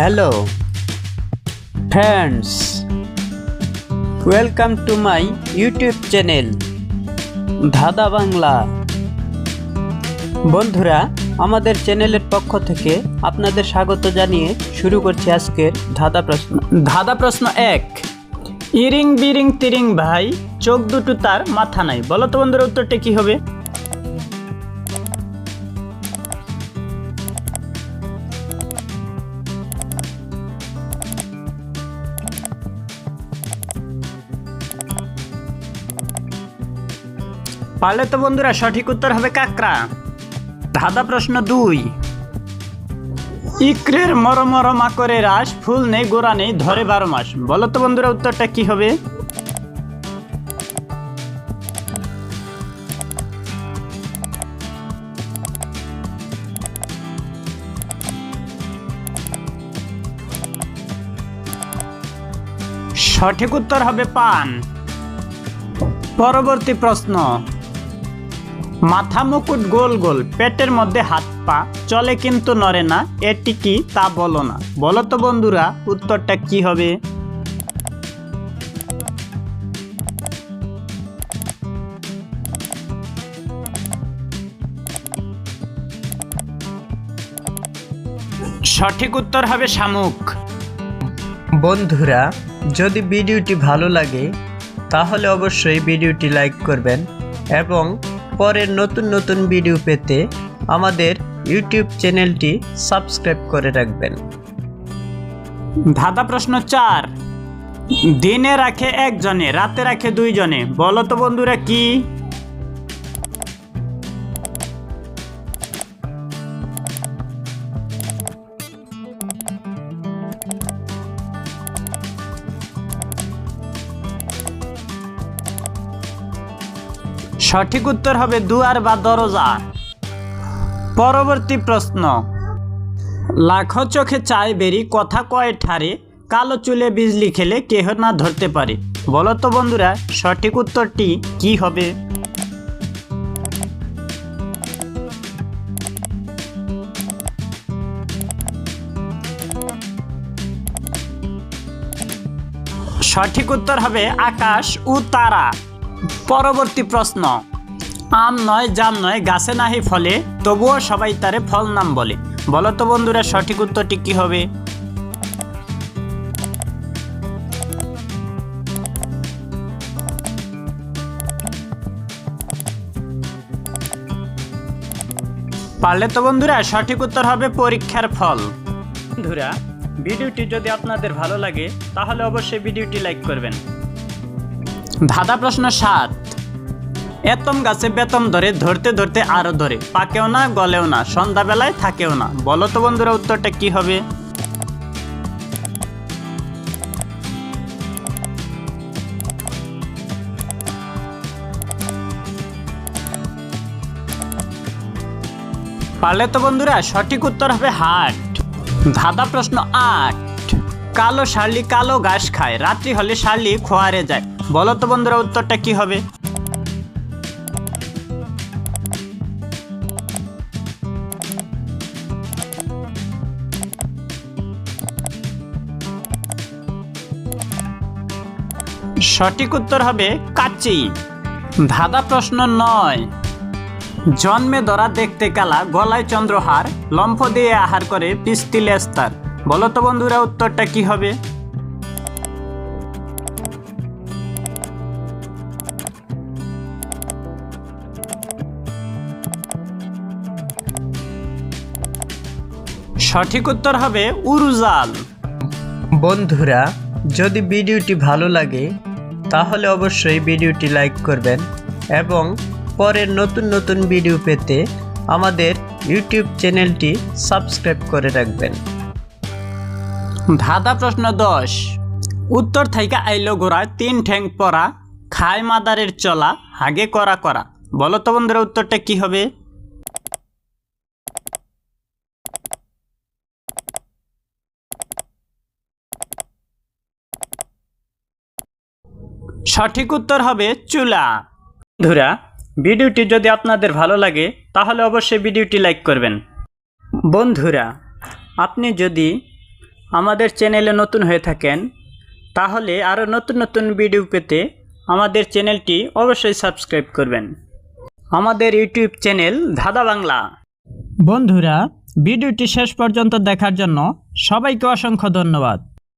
Hello friends welcome to my YouTube channel Dhadha Bangla বন্ধুরা, আমাদের চ্যানেলের পক্ষ থেকে আপনাদের স্বাগত জানিয়ে শুরু করছি আজকের ধাঁধা প্রশ্ন। ধাঁধা প্রশ্ন এক ইরিং বিরিং তিরিং ভাই, চোখ দুটো তার মাথা নাই। বলো তো বন্ধুরা, উত্তরটা কি হবে? পারলে তো বন্ধুরা সঠিক উত্তর হবে কাকরা ধাঁধা প্রশ্ন দুই। ইকরের মর মর মাকরে রাস, ফুল নেই, গোড়া নেই, ধরে বারো মাস। বলো তো বন্ধুরা উত্তরটা কি হবে? সঠিক উত্তর হবে পান। পরবর্তী প্রশ্ন। মাথা মুকুট গোল গোল, পেটের মধ্যে হাত পা, চলে কিন্তু নড়ে না, এটি কি তা বলো না। বলো তো বন্ধুরা, উত্তরটা কি হবে? সঠিক উত্তর হবে শামুক। বন্ধুরা, যদি ভিডিওটি ভালো লাগে, তাহলে অবশ্যই ভিডিওটি লাইক করবেন এবং পরের নতুন নতুন ভিডিও পেতে আমাদের ইউটিউব চ্যানেলটি সাবস্ক্রাইব করে রাখবেন। ধাঁধা প্রশ্ন চার, দিনে রাখে একজনে, রাতে রাখে দুইজনে বলো তো বন্ধুরা কি? সঠিক উত্তর হবে দুয়ার বা দরজা। পরবর্তী প্রশ্ন। লাখো চোখে চায় বেরি, কথা কয় ঠারে, কালো চুলে বিজলি খেলে কেহ না ধরতে পারে। বলো তো বন্ধুরা, সঠিক উত্তরটি কি হবে? সঠিক উত্তর হবে আকাশ ও তারা। পরবর্তী প্রশ্ন। আম নয়, জাম নয়, গাছে নাহি ফলে, তবুও সবাই তারে ফল নাম বলে। বলো তো বন্ধুরা, সঠিক উত্তরটি কি হবে? পারলে তো বন্ধুরা, সঠিক উত্তর হবে পরীক্ষার ফল। বন্ধুরা, ভিডিওটি যদি আপনাদের ভালো লাগে, তাহলে অবশ্যই ভিডিওটি লাইক করবেন। ধাঁধা প্রশ্ন সাত। এতম গাছে বেতম ধরে, ধরতে ধরতে আরও ধরে। পাকেও না, গলেও না, সন্ধ্যাবেলায় থাকেও না। বলো তো বন্ধুরা, উত্তরটা কি হবে? পারলে তো বন্ধুরা, সঠিক উত্তর হবে হাট। ধাঁধা প্রশ্ন আট। কালো শার্লি কালো ঘাস খায়। রাত্রি হলে শার্লি খোয়ারে যায়। বলো তো বন্ধুরা, উত্তরটা কি হবে? সঠিক উত্তর হবে কাচি ধাঁধা প্রশ্ন নয়। জন্মে ধরা দেখতে কালা, গলায় চন্দ্রহার, লম্ফ দিয়ে আহার করে পিস্তি লেস্তার বলো তো বন্ধুরা, উত্তরটা কি হবে? সঠিক উত্তর হবে উরুজাল। বন্ধুরা, যদি ভিডিওটি ভালো লাগে, তাহলে অবশ্যই ভিডিওটি লাইক করবেন এবং পরের নতুন নতুন ভিডিও পেতে আমাদের ইউটিউব চ্যানেলটি সাবস্ক্রাইব করে রাখবেন। ধাঁধা প্রশ্ন দশ। উত্তর থাইকা আইলো গোড়ায় তিন ঠ্যাং পরা খায় মাদারের চলা, হাগে করা করা। বলো তো বন্ধুরা উত্তরটা কি হবে? সঠিক উত্তর হবে চুলা। বন্ধুরা, ভিডিওটি যদি আপনাদের ভালো লাগে, তাহলে অবশ্যই ভিডিওটি লাইক করবেন। বন্ধুরা, আপনি যদি আমাদের চ্যানেলে নতুন হয়ে থাকেন, তাহলে আরও নতুন নতুন ভিডিও পেতে আমাদের চ্যানেলটি অবশ্যই সাবস্ক্রাইব করবেন। আমাদের ইউটিউব চ্যানেল ধাঁধা বাংলা। বন্ধুরা, ভিডিওটি শেষ পর্যন্ত দেখার জন্য সবাইকে অসংখ্য ধন্যবাদ।